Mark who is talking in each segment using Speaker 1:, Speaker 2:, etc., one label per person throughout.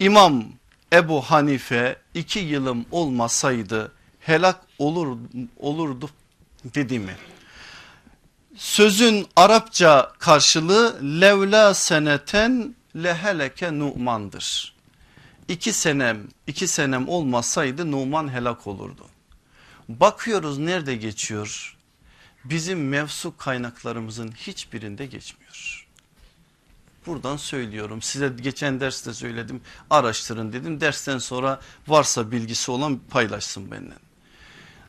Speaker 1: İmam Ebu Hanife iki yılım olmasaydı helak olur, olurdu dedi mi? Sözün Arapça karşılığı levla seneten leheleke Numan'dır. İki senem, iki senem olmasaydı Numan helak olurdu. Bakıyoruz nerede geçiyor? Bizim mevsu kaynaklarımızın hiçbirinde geçmiyor. Buradan söylüyorum size geçen derste söyledim araştırın dedim dersten sonra varsa bilgisi olan paylaşsın benimle.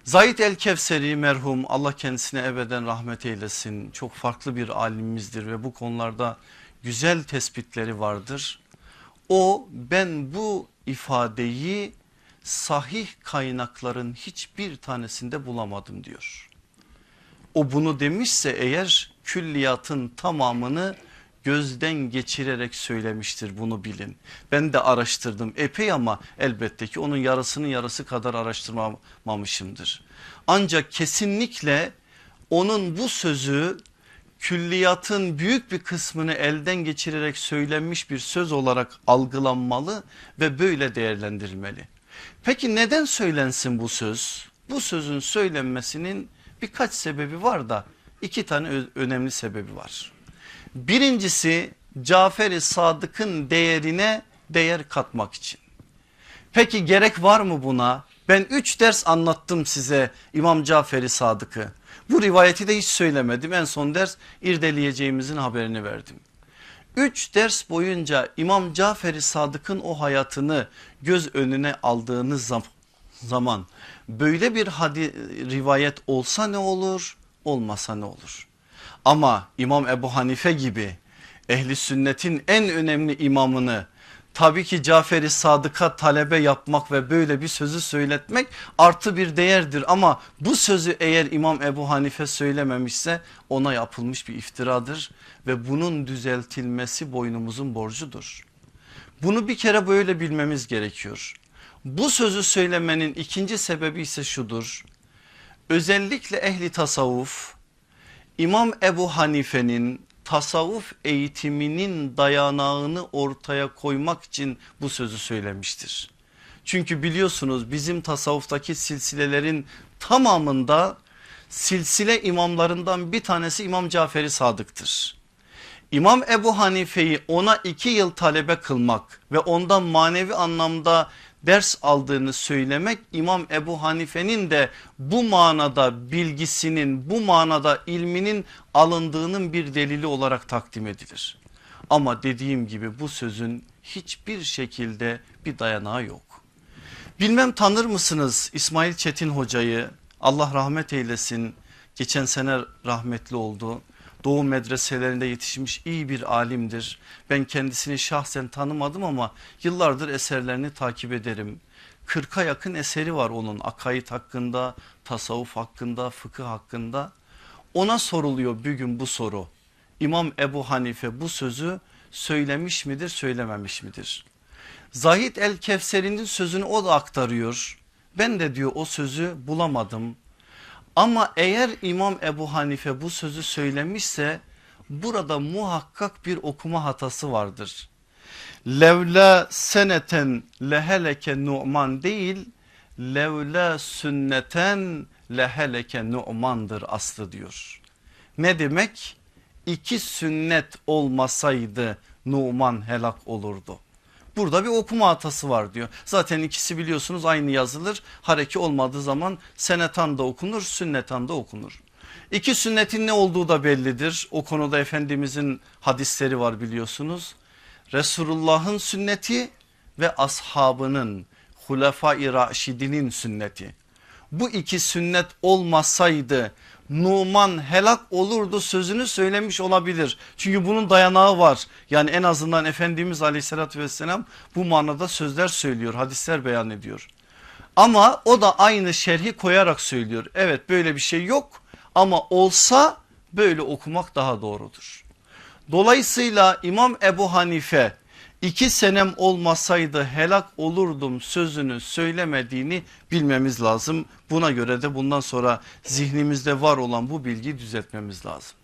Speaker 1: Zahid el Kevseri merhum Allah kendisine ebeden rahmet eylesin çok farklı bir alimimizdir ve bu konularda güzel tespitleri vardır. O ben bu ifadeyi sahih kaynakların hiçbir tanesinde bulamadım diyor. O bunu demişse eğer külliyatın tamamını gözden geçirerek söylemiştir bunu bilin. Ben de araştırdım epey ama elbette ki onun yarısının yarısı kadar araştırmamışımdır. Ancak kesinlikle onun bu sözü külliyatın büyük bir kısmını elden geçirerek söylenmiş bir söz olarak algılanmalı ve böyle değerlendirilmeli. Peki neden söylensin bu söz? Bu sözün söylenmesinin birkaç sebebi var da iki tane önemli sebebi var. Birincisi Cafer-i Sadık'ın değerine değer katmak için. Peki gerek var mı buna? Ben üç ders anlattım size İmam Cafer-i Sadık'ı. Bu rivayeti de hiç söylemedim. En son ders irdeleyeceğimizin haberini verdim. Üç ders boyunca İmam Cafer-i Sadık'ın o hayatını göz önüne aldığınız zaman böyle bir hadi, rivayet olsa ne olur olmasa ne olur? Ama İmam Ebu Hanife gibi ehli sünnetin en önemli imamını tabii ki Cafer-i Sadık'a talebe yapmak ve böyle bir sözü söyletmek artı bir değerdir. Ama bu sözü eğer İmam Ebu Hanife söylememişse ona yapılmış bir iftiradır ve bunun düzeltilmesi boynumuzun borcudur. Bunu bir kere böyle bilmemiz gerekiyor. Bu sözü söylemenin ikinci sebebi ise şudur. Özellikle ehli tasavvuf İmam Ebu Hanife'nin tasavvuf eğitiminin dayanağını ortaya koymak için bu sözü söylemiştir. Çünkü biliyorsunuz bizim tasavvuftaki silsilelerin tamamında silsile imamlarından bir tanesi İmam Caferi Sadık'tır. İmam Ebu Hanife'yi ona iki yıl talebe kılmak ve ondan manevi anlamda ders aldığını söylemek İmam Ebu Hanife'nin de bu manada bilgisinin bu manada ilminin alındığının bir delili olarak takdim edilir. Ama dediğim gibi bu sözün hiçbir şekilde bir dayanağı yok. Bilmem tanır mısınız İsmail Çetin hocayı Allah rahmet eylesin geçen sene rahmetli oldu. Doğu medreselerinde yetişmiş iyi bir alimdir. Ben kendisini şahsen tanımadım ama yıllardır eserlerini takip ederim. 40'a yakın eseri var onun akaid hakkında, tasavvuf hakkında, fıkıh hakkında. Ona soruluyor bir gün bu soru. İmam Ebu Hanife bu sözü söylemiş midir, söylememiş midir? Zahid el Kevseri'nin sözünü o da aktarıyor. Ben de diyor o sözü bulamadım. Ama eğer İmam Ebu Hanife bu sözü söylemişse burada muhakkak bir okuma hatası vardır. Levla seneten leheleke nu'man değil levla sünneten leheleke nu'mandır aslı diyor. Ne demek? İki sünnet olmasaydı Numan helak olurdu. Burada bir okuma hatası var diyor. Zaten ikisi biliyorsunuz aynı yazılır. Hareki olmadığı zaman senetan da okunur sünnetan da okunur. İki sünnetin ne olduğu da bellidir. O konuda Efendimizin hadisleri var biliyorsunuz. Resulullah'ın sünneti ve ashabının Hulefai Raşidinin sünneti. Bu iki sünnet olmasaydı Numan helak olurdu sözünü söylemiş olabilir. Çünkü bunun dayanağı var. Yani en azından Efendimiz aleyhissalatü vesselam bu manada sözler söylüyor hadisler beyan ediyor. Ama o da aynı şerhi koyarak söylüyor. Evet böyle bir şey yok ama olsa böyle okumak daha doğrudur. Dolayısıyla İmam Ebu Hanife iki senem olmasaydı helak olurdum sözünü söylemediğini bilmemiz lazım. Buna göre de bundan sonra zihnimizde var olan bu bilgiyi düzeltmemiz lazım.